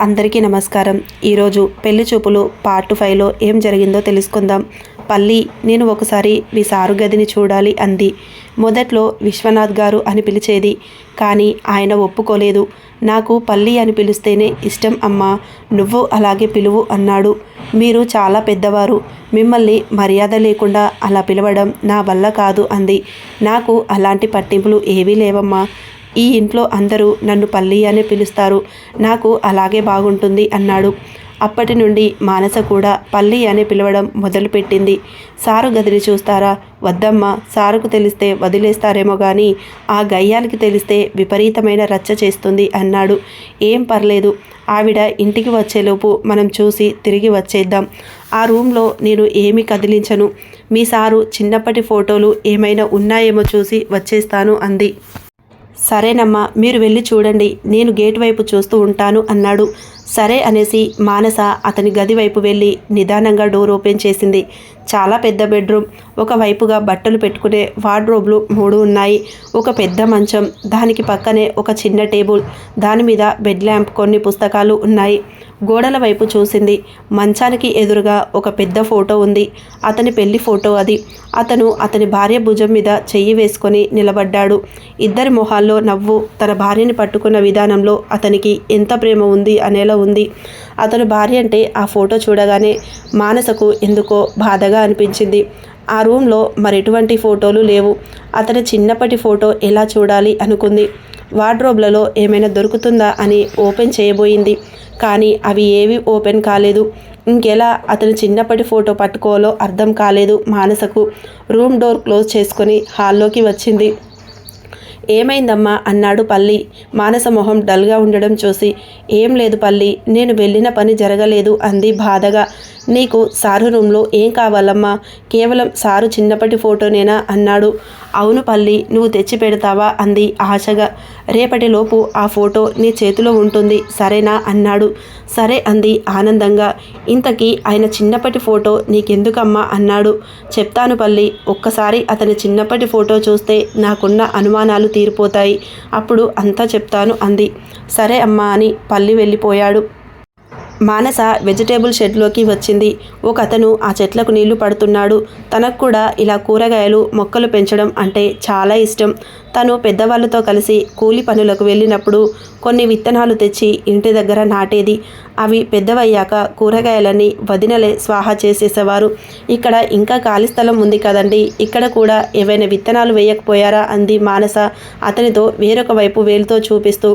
అందరికీ నమస్కారం. ఈరోజు పెళ్ళి చూపులు పార్ట్ ఫైవ్లో ఏం జరిగిందో తెలుసుకుందాం. పల్లి నేను ఒకసారి మీ సారు గదిని చూడాలి అంది. మొదట్లో విశ్వనాథ్ గారు అని పిలిచేది. కానీ ఆయన ఒప్పుకోలేదు. నాకు పల్లి అని పిలిస్తేనే ఇష్టం అమ్మా నువ్వు అలాగే పిలువు అన్నాడు. మీరు చాలా పెద్దవారు. మిమ్మల్ని మర్యాద లేకుండా అలా పిలవడం నా వల్ల కాదు అంది. నాకు అలాంటి పట్టింపులు ఏవీ లేవమ్మా. ఈ ఇంట్లో అందరూ నన్ను పల్లి అనే పిలుస్తారు. నాకు అలాగే బాగుంటుంది అన్నాడు. అప్పటి నుండి మానస కూడా పల్లి అని పిలవడం మొదలుపెట్టింది. సారు గదిని చూస్తారా? వద్దమ్మా సారుకు తెలిస్తే వదిలేస్తారేమో కానీ ఆ గయ్యానికి తెలిస్తే విపరీతమైన రచ్చ చేస్తుంది అన్నాడు. ఏం పర్లేదు ఆవిడ ఇంటికి వచ్చేలోపు మనం చూసి తిరిగి వచ్చేద్దాం. ఆ రూమ్లో నేను ఏమీ కదిలించను. మీ సారు చిన్నప్పటి ఫోటోలు ఏమైనా ఉన్నాయేమో చూసి వచ్చేస్తాను అంది. సరేనమ్మా మీరు వెళ్ళి చూడండి నేను గేట్ వైపు చూస్తూ ఉంటాను అన్నాడు. సరే అనేసి మానస అతని గది వైపు వెళ్ళి నిదానంగా డోర్ ఓపెన్ చేసింది. చాలా పెద్ద బెడ్రూమ్ ఒక వైపుగా బట్టలు పెట్టుకునే వార్డ్రోబ్లు మూడు ఉన్నాయి. ఒక పెద్ద మంచం దానికి పక్కనే ఒక చిన్న టేబుల్ దాని మీద బెడ్ ల్యాంప్ కొన్ని పుస్తకాలు ఉన్నాయి. గోడల వైపు చూసింది. మంచానికి ఎదురుగా ఒక పెద్ద ఫోటో ఉంది. అతని పెళ్ళి ఫోటో అది. అతను అతని భార్య భుజం మీద చెయ్యి వేసుకొని నిలబడ్డాడు. ఇద్దరి మొహాల్లో నవ్వు తన భార్యని పట్టుకున్న విధానంలో అతనికి ఎంత ప్రేమ ఉంది అనేలా ఉంది. అతను భార్య అంటే ఆ ఫోటో చూడగానే మానసకు ఎందుకో బాధగా అనిపించింది. ఆ రూమ్లో మరెటువంటి ఫోటోలు లేవు. అతని చిన్నప్పటి ఫోటో ఎలా చూడాలి అనుకుంది. వార్డ్రోబ్లలో ఏమైనా దొరుకుతుందా అని ఓపెన్ చేయబోయింది. కానీ అవి ఏవి ఓపెన్ కాలేదు. ఇంకెలా అతను చిన్నప్పటి ఫోటో పట్టుకోవాలో అర్థం కాలేదు మానసకు. రూమ్ డోర్ క్లోజ్ చేసుకొని హాల్లోకి వచ్చింది. ఏమైందమ్మా? అన్నాడు పల్లి. మానస మొహం డల్గా ఉండడం చూసి. ఏం లేదు పల్లి నేను వెళ్ళిన పని జరగలేదు అంది బాధగా. నీకు సారు రూమ్లో ఏం కావాలమ్మా? కేవలం సారు చిన్నప్పటి ఫోటోనేనా? అన్నాడు. అవును పల్లి నువ్వు తెచ్చి పెడతావా? అంది ఆశగా. రేపటిలోపు ఆ ఫోటో నీ చేతిలో ఉంటుంది. సరేనా? అన్నాడు. సరే అంది ఆనందంగా. ఇంతకీ ఆయన చిన్నప్పటి ఫోటో నీకెందుకమ్మా? అన్నాడు. చెప్తాను పల్లి ఒక్కసారి అతని చిన్నప్పటి ఫోటో చూస్తే నాకున్న అనుమానాలు తీరిపోతాయి. అప్పుడు అంతా చెప్తాను అంది. సరే అమ్మా అని పల్లి వెళ్ళిపోయాడు. మానస వెజిటేబుల్ షెడ్లోకి వచ్చింది. ఒక అతను ఆ చెట్లకు నీళ్ళు పడుతున్నాడు. తనకు కూడా ఇలా కూరగాయలు మొక్కలు పెంచడం అంటే చాలా ఇష్టం. తను పెద్దవాళ్ళతో కలిసి కూలి పనులకు వెళ్ళినప్పుడు కొన్ని విత్తనాలు తెచ్చి ఇంటి దగ్గర నాటేది. అవి పెద్దవయ్యాక కూరగాయలన్నీ వదినలే స్వాహా చేసేసేవారు. ఇక్కడ ఇంకా ఖాళీ స్థలం ఉంది కదండి ఇక్కడ కూడా ఏవైనా విత్తనాలు వేయకపోయారా అంది మానస అతనితో వేరొక వైపు వేలుతో చూపిస్తూ.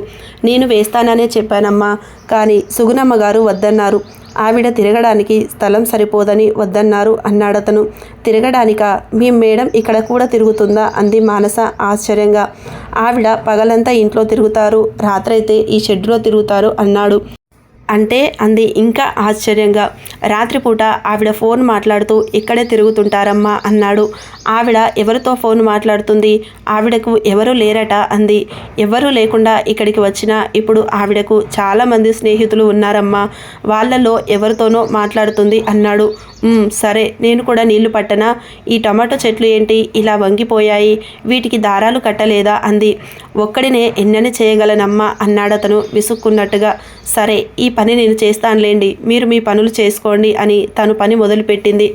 నేను వేస్తాననే చెప్పానమ్మా కానీ సుగుణమ్మ గారు వద్దన్నారు. ఆవిడ తిరగడానికి స్థలం సరిపోదని వద్దన్నారు అన్నాడతను. తిరగడానిక? మీ మేడం ఇక్కడ కూడా తిరుగుతుందా? అంది మానస ఆశ్చర్యంగా. ఆవిడ పగలంతా ఇంట్లో తిరుగుతారు రాత్రైతే ఈ షెడ్లో తిరుగుతారు అన్నాడు. అంటే అంది ఇంకా ఆశ్చర్యంగా. రాత్రిపూట ఆవిడ ఫోన్ మాట్లాడుతూ ఇక్కడే తిరుగుతుంటారమ్మా అన్నాడు. ఆవిడ ఎవరితో ఫోన్ మాట్లాడుతుంది? ఆవిడకు ఎవరు లేరట అంది. ఎవరూ లేకుండా ఇక్కడికి వచ్చినా ఇప్పుడు ఆవిడకు చాలామంది స్నేహితులు ఉన్నారమ్మా. వాళ్ళలో ఎవరితోనో మాట్లాడుతుంది అన్నాడు. సరే నేను కూడా నీళ్ళు పట్టనా? ఈ టమాటో చెట్లు ఏంటి? ఇలా వంగిపోయాయి. వీటికి దారాలు కట్టలేదా? అంది. ఒక్కడినే ఎన్నని చేయగలనమ్మా అన్నాడతను విసుక్కున్నట్టుగా. సరే ఈ పని నేను చేస్తానులేండి మీరు మీ పనులు చేసుకోండి అని తను పని మొదలుపెట్టింది.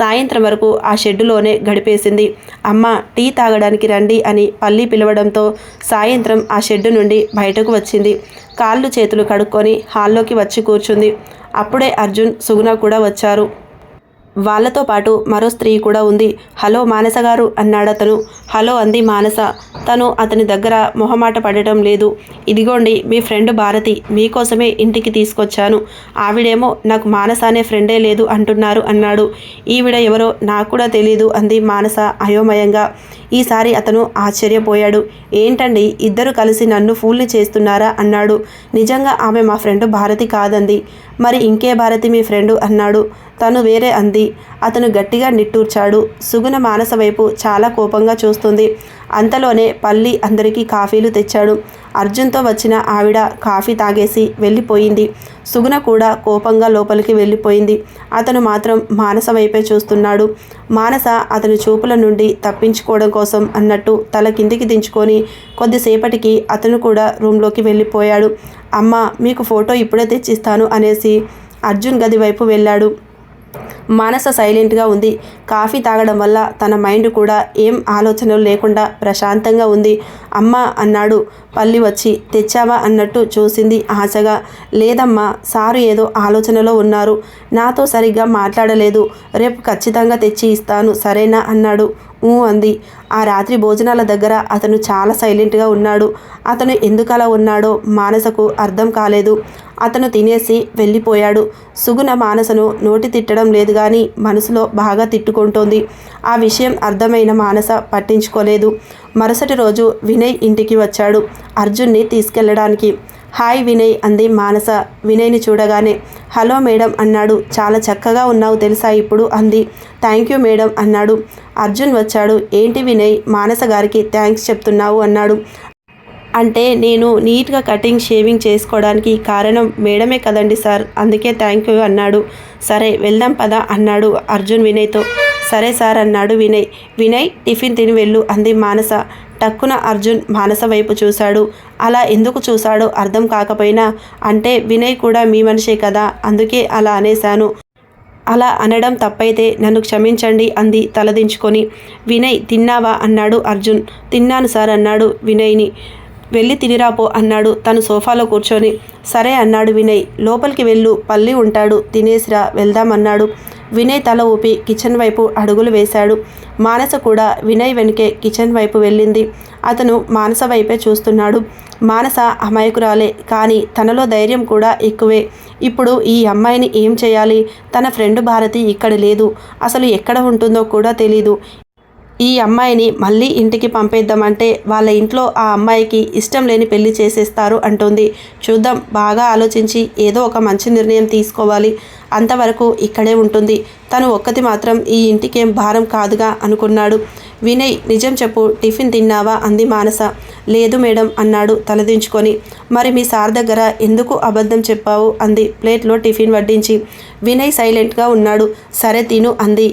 సాయంత్రం వరకు ఆ షెడ్డులోనే గడిపేసింది. అమ్మ టీ తాగడానికి రండి అని పల్లి పిలవడంతో సాయంత్రం ఆ షెడ్డు నుండి బయటకు వచ్చింది. కాళ్ళు చేతులు కడుక్కొని హాల్లోకి వచ్చి కూర్చుంది. అప్పుడే అర్జున్ సుగుణ కూడా వచ్చారు. వాళ్ళతో పాటు మరో స్త్రీ కూడా ఉంది. హలో మానస గారు అన్నాడతను హలో అంది మానస. తను అతని దగ్గర మొహమాట పడటం లేదు. ఇదిగోండి మీ ఫ్రెండ్ భారతి మీకోసమే ఇంటికి తీసుకొచ్చాను. ఆవిడేమో నాకు మానస అనే ఫ్రెండే లేదు అంటున్నారు అన్నాడు. ఈవిడ ఎవరో నాకు కూడా తెలీదు అంది మానస అయోమయంగా. ఈసారి అతను ఆశ్చర్యపోయాడు. ఏంటండి ఇద్దరు కలిసి నన్ను ఫూల్ని చేస్తున్నారా అన్నాడు. నిజంగా ఆమె మా ఫ్రెండ్ భారతి కాదంది. మరి ఇంకే భారతి మీ ఫ్రెండు అన్నాడు. తను వేరే అంది. అతను గట్టిగా నిట్టూర్చాడు. సుగుణ మానస వైపు చాలా కోపంగా చూస్తుంది. అంతలోనే పల్లి అందరికీ కాఫీలు తెచ్చాడు. అర్జున్తో వచ్చిన ఆవిడ కాఫీ తాగేసి వెళ్ళిపోయింది. సుగుణ కూడా కోపంగా లోపలికి వెళ్ళిపోయింది. అతను మాత్రం మానస వైపే చూస్తున్నాడు. మానస అతని చూపుల నుండి తప్పించుకోవడం కోసం అన్నట్టు తల కిందికి దించుకొని కొద్దిసేపటికి అతను కూడా రూమ్లోకి వెళ్ళిపోయాడు. అమ్మ మీకు ఫోటో ఇప్పుడే తెచ్చిస్తాను అనేసి అర్జున్ గది వైపు వెళ్ళాడు. మానస సైలెంట్గా ఉంది. కాఫీ తాగడం వల్ల తన మైండ్ కూడా ఏం ఆలోచనలు లేకుండా ప్రశాంతంగా ఉంది. అమ్మ అన్నాడు. పల్లి వచ్చి తెచ్చావా అన్నట్టు చూసింది ఆశగా. లేదమ్మా సారు ఏదో ఆలోచనలో ఉన్నారు. నాతో సరిగ్గా మాట్లాడలేదు. రేపు ఖచ్చితంగా తెచ్చి ఇస్తాను సరేనా అన్నాడు. ఊ అంది. ఆ రాత్రి భోజనాల దగ్గర అతను చాలా సైలెంట్గా ఉన్నాడు. అతను ఎందుకలా ఉన్నాడో మానసకు అర్థం కాలేదు. అతను తినేసి వెళ్ళిపోయాడు. సుగుణ మానసను నోటి తిట్టడం లేదు కానీ మనసులో బాగా తిట్టుకుంటోంది. ఆ విషయం అర్థమైన మానస పట్టించుకోలేదు. మరుసటి రోజు వినయ్ ఇంటికి వచ్చాడు అర్జున్ని తీసుకెళ్ళడానికి హాయ్ వినయ్ అంది మానస. వినయ్ని చూడగానే హలో మేడం అన్నాడు. చాలా చక్కగా ఉన్నావు తెలుసా ఇప్పుడు అంది. థ్యాంక్ యూ మేడం అన్నాడు. అర్జున్ వచ్చాడు. ఏంటి వినయ్ మానస గారికి థ్యాంక్స్ చెప్తున్నావు అన్నాడు. అంటే నేను నీట్గా కటింగ్ షేవింగ్ చేసుకోవడానికి కారణం మేడమే కదండి సార్ అందుకే థ్యాంక్ యూ అన్నాడు. సరే వెళ్దాం పదా అన్నాడు అర్జున్ వినయ్తో. సరే సార్ అన్నాడు వినయ్. వినయ్ టిఫిన్ తిని వెళ్ళు అంది మానస. టక్కున అర్జున్ మానస వైపు చూశాడు. అలా ఎందుకు చూశాడో అర్థం కాకపోయినా అంటే వినయ్ కూడా మీ మనిషే కదా అందుకే అలా అనేశాను. అలా అనడం తప్పైతే నన్ను క్షమించండి అంది తలదించుకొని. వినయ్ తిన్నావా? అన్నాడు అర్జున్. తిన్నాను సార్ అన్నాడు వినయ్ని. వెళ్ళి తినిరాపో అన్నాడు. తను సోఫాలో కూర్చొని సరే అన్నాడు వినయ్. లోపలికి వెళ్ళు పల్లి ఉంటాడు. తినేసిరా వెళ్దామన్నాడు వినయ్ తల ఊపి కిచెన్ వైపు అడుగులు వేశాడు. మానస కూడా వినయ్ వెనుకే కిచెన్ వైపు వెళ్ళింది. అతను మానస వైపే చూస్తున్నాడు. మానస అమాయకురాలే కానీ తనలో ధైర్యం కూడా ఎక్కువే. ఇప్పుడు ఈ అమ్మాయిని ఏం చేయాలి? తన ఫ్రెండ్ భారతి ఇక్కడ లేదు. అసలు ఎక్కడ ఉంటుందో కూడా తెలీదు. ఈ అమ్మాయిని మళ్ళీ ఇంటికి పంపేద్దామంటే వాళ్ళ ఇంట్లో ఆ అమ్మాయికి ఇష్టం లేని పెళ్ళి చేసేస్తారు అంటుంది. చూద్దాం బాగా ఆలోచించి ఏదో ఒక మంచి నిర్ణయం తీసుకోవాలి. అంతవరకు ఇక్కడే ఉంటుంది. తను ఒక్కతి మాత్రం ఈ ఇంటికేం భారం కాదుగా అనుకున్నాడు. వినయ్ నిజం చెప్పు టిఫిన్ తిన్నావా? అంది మానస. లేదు మేడం అన్నాడు తలదించుకొని. మరి మీ సార్ దగ్గర ఎందుకు అబద్ధం చెప్పావు? అంది. ప్లేట్లో టిఫిన్ వడ్డించి. వినయ్ సైలెంట్గా ఉన్నాడు. సరే తిను అంది.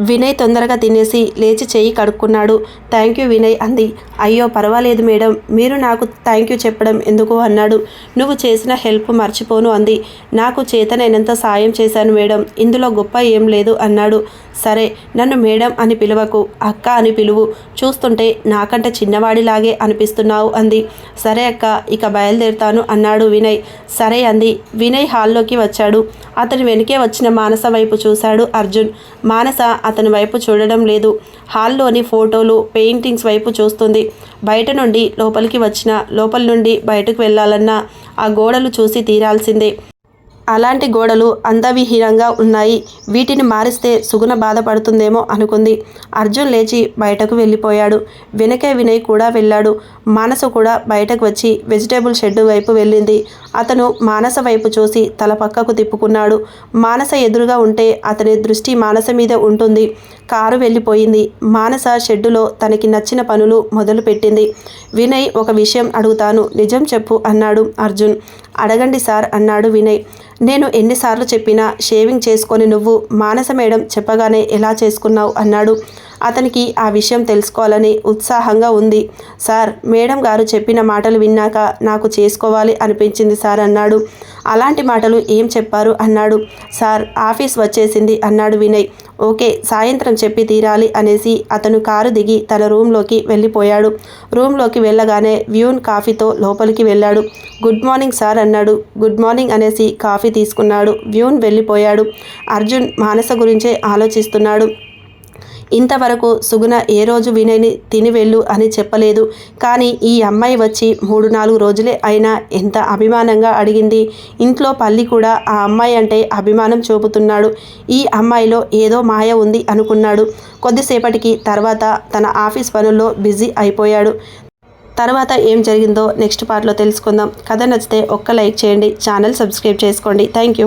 వినయ్ తొందరగా తినేసి లేచి చేయి కడుక్కున్నాడు. థ్యాంక్ యూ వినయ్ అంది. అయ్యో పర్వాలేదు మేడం. మీరు నాకు థ్యాంక్ యూ చెప్పడం ఎందుకు అన్నాడు. నువ్వు చేసిన హెల్ప్ మర్చిపోను అంది. నాకు చేతనైనంత సాయం చేశాను మేడం. ఇందులో గొప్ప ఏం లేదు అన్నాడు. సరే నన్ను మేడం అని పిలువకు అక్క అని పిలువు. చూస్తుంటే నాకంటే చిన్నవాడిలాగే అనిపిస్తున్నావు అంది. సరే అక్క ఇక బయలుదేరుతాను అన్నాడు వినయ్. సరే అంది. వినయ్ హాల్లోకి వచ్చాడు. అతని వెనుకే వచ్చిన మానస వైపు చూశాడు అర్జున్. మానస అతని వైపు చూడడం లేదు. హాల్లోని ఫోటోలు పెయింటింగ్స్ వైపు చూస్తుంది. బయట నుండి లోపలికి వచ్చిన లోపల నుండి బయటకు వెళ్ళాలన్నా ఆ గోడలు చూసి తీరాల్సిందే. అలాంటి గోడలు అందవిహీనంగా ఉన్నాయి. వీటిని మారిస్తే సుగుణ బాధపడుతుందేమో అనుకుంది. అర్జున్ లేచి బయటకు వెళ్ళిపోయాడు. వెనకే వినయ్ కూడా వెళ్ళాడు. మానస కూడా బయటకు వచ్చి వెజిటేబుల్ షెడ్ వైపు వెళ్ళింది. అతను మానస వైపు చూసి తల పక్కకు తిప్పుకున్నాడు. మానస ఎదురుగా ఉంటే అతని దృష్టి మానస మీద ఉంటుంది. కారు వెళ్ళిపోయింది. మానస షెడ్డులో తనకి నచ్చిన పనులు మొదలుపెట్టింది. వినయ్ ఒక విషయం అడుగుతాను. నిజం చెప్పు అన్నాడు అర్జున్. అడగండి సార్ అన్నాడు వినయ్. నేను ఎన్నిసార్లు చెప్పినా షేవింగ్ చేసుకొని నువ్వు మానస మేడం చెప్పగానే ఎలా చేసుకున్నావు అన్నాడు. అతనికి ఆ విషయం తెలుసుకోవాలని ఉత్సాహంగా ఉంది. సార్ మేడం గారు చెప్పిన మాటలు విన్నాక నాకు చేసుకోవాలి అనిపించింది సార్ అన్నాడు. అలాంటి మాటలు ఏం చెప్పారు? అన్నాడు. సార్ ఆఫీస్ వచ్చేసింది అన్నాడు వినయ్. ఓకే సాయంత్రం చెప్పి తీరాలి అనేసి అతను కారు దిగి తన రూమ్లోకి వెళ్ళిపోయాడు. రూమ్లోకి వెళ్ళగానే వ్యూన్ కాఫీతో లోపలికి వెళ్ళాడు. గుడ్ మార్నింగ్ సార్ అన్నాడు. గుడ్ మార్నింగ్ అనేసి కాఫీ తీసుకున్నాడు. వ్యూన్ వెళ్ళిపోయాడు. అర్జున్ మానస గురించే ఆలోచిస్తున్నాడు. ఇంతవరకు సుగుణ ఏ రోజు వినయని తిని వెళ్ళు అని చెప్పలేదు. కానీ ఈ అమ్మాయి వచ్చి మూడు నాలుగు రోజులే అయినా ఎంత అభిమానంగా అడిగింది. ఇంట్లో పల్లి కూడా ఆ అమ్మాయి అంటే అభిమానం చూపుతున్నాడు. ఈ అమ్మాయిలో ఏదో మాయ ఉంది అనుకున్నాడు. కొద్దిసేపటికి తర్వాత తన ఆఫీస్ పనుల్లో బిజీ అయిపోయాడు. తర్వాత ఏం జరిగిందో నెక్స్ట్ పార్ట్లో తెలుసుకుందాం. కథ నచ్చితే ఒక్క లైక్ చేయండి. ఛానల్ సబ్స్క్రైబ్ చేసుకోండి. Thank you.